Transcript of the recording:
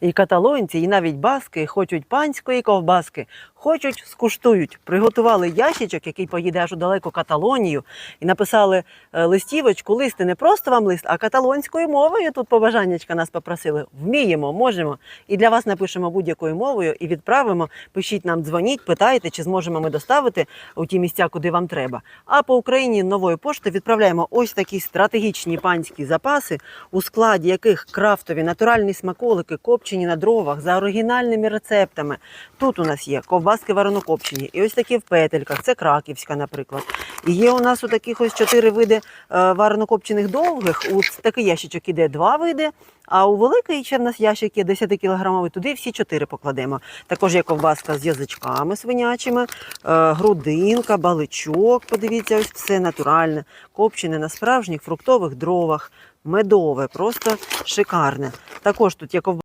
І каталонці, і навіть баски хочуть панської ковбаски, хочуть, скуштують. Приготували ящичок, який поїде аж у далеку Каталонію, і написали е, листівочку. Листи не просто вам лист, а каталонською мовою. Тут побажаннячка нас попросили. Вміємо, можемо. І для вас напишемо будь-якою мовою і відправимо. Пишіть нам, дзвоніть, питайте, чи зможемо ми доставити у ті місця, куди вам треба. А по Україні новою поштою відправляємо ось такі стратегічні панські запаси, у складі яких крафтові натуральні смаколики, копчені на дровах за оригінальними рецептами. Тут у нас є ковбаски варенокопчені, і ось такі в петельках. Це краківська, наприклад. І є у нас у таких ось чотири види е, варенокопчених довгих. У такий ящичок іде два види. А у великий ще в нас ящик є 10 кілограмовий, туди всі чотири покладемо. Також є ковбаска з язичками свинячими, е, грудинка, баличок. Подивіться, ось все натуральне, копчене на справжніх фруктових дровах, медове, просто шикарне. Також тут є ковбаска.